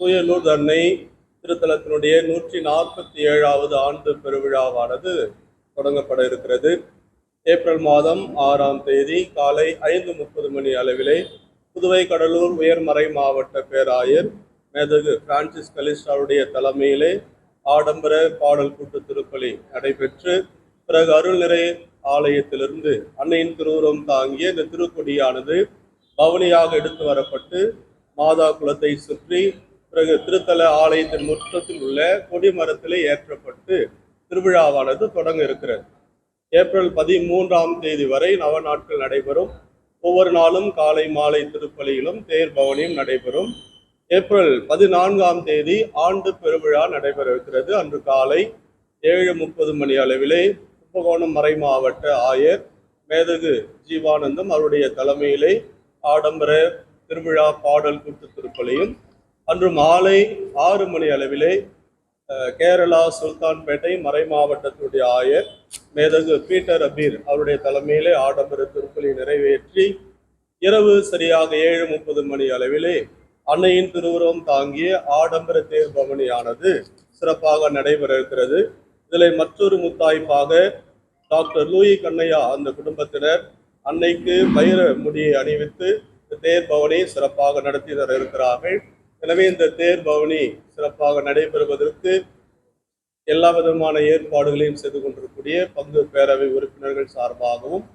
சுயநூர் தன்னை திருத்தலத்தினுடைய நூற்றி நாற்பத்தி ஏழாவது ஆண்டு பெருவிழாவானது தொடங்கப்பட இருக்கிறது. ஏப்ரல் மாதம் ஆறாம் தேதி காலை ஐந்து முப்பது மணி அளவிலே புதுவை கடலூர் உயர்மறை மாவட்ட பேராயர் மேதகு பிரான்சிஸ் கலிஸ்டாவுடைய தலைமையிலே ஆடம்பர பாடல் கூட்டு திருப்பலி நடைபெற்று பிறகு அருள்நிறை ஆலயத்திலிருந்து அன்னையின் திருவுருவம் தாங்கிய இந்த திருக்கொடியானது பவனியாக எடுத்து வரப்பட்டு மாதா குலத்தை சுற்றி பிறகு திருத்தல ஆலயத்தின் முற்றத்தில் உள்ள கொடிமரத்திலே ஏற்றப்பட்டு திருவிழாவானது தொடங்க இருக்கிறது. ஏப்ரல் பதிமூன்றாம் தேதி வரை நவ நாட்கள் நடைபெறும். ஒவ்வொரு நாளும் காலை மாலை திருப்பலியிலும் தேர் பவனியும் நடைபெறும். ஏப்ரல் பதினான்காம் தேதி ஆண்டு பெருவிழா நடைபெற இருக்கிறது அன்று காலை ஏழு முப்பது மணி அளவிலே கும்பகோணம் மறை மாவட்ட ஆயர் மேதகு ஜீவானந்தம் அவருடைய தலைமையிலே ஆடம்பர திருவிழா பாடல் கூட்டு திருப்பலியும் அன்று மாலை ஆறு மணி அளவிலே கேரளா சுல்தான்பேட்டை மறை மாவட்டத்தினுடைய ஆயர் மேதகு பீட்டர் அபீர் அவருடைய தலைமையிலே ஆடம்பர திருப்பலி நிறைவேற்றி இரவு சரியாக ஏழு முப்பது மணி அளவிலே அன்னையின் திருவுருவம் தாங்கிய ஆடம்பர தேர் பவனியானது சிறப்பாக நடைபெற இருக்கிறது. இதில் மற்றொரு முத்தாய்ப்பாக டாக்டர் லூயி கண்ணையா அந்த குடும்பத்தினர் அன்னைக்கு பயிர முடியை அணிவித்து தேர் பவனி சிறப்பாக நடத்தி தர இருக்கிறார்கள். எனவே இந்த தேர் பவனி சிறப்பாக நடைபெறுவதற்கு எல்லா விதமான ஏற்பாடுகளையும் செய்து கொண்டிருக்கூடிய பங்கு பேரவை உறுப்பினர்கள் சார்பாகவும்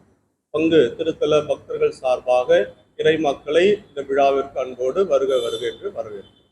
பங்கு திருத்தல பக்தர்கள் சார்பாக இறை மக்களை இந்த விழாவிற்கு அன்போடு வருக வருக என்று வரவேற்கிறேன்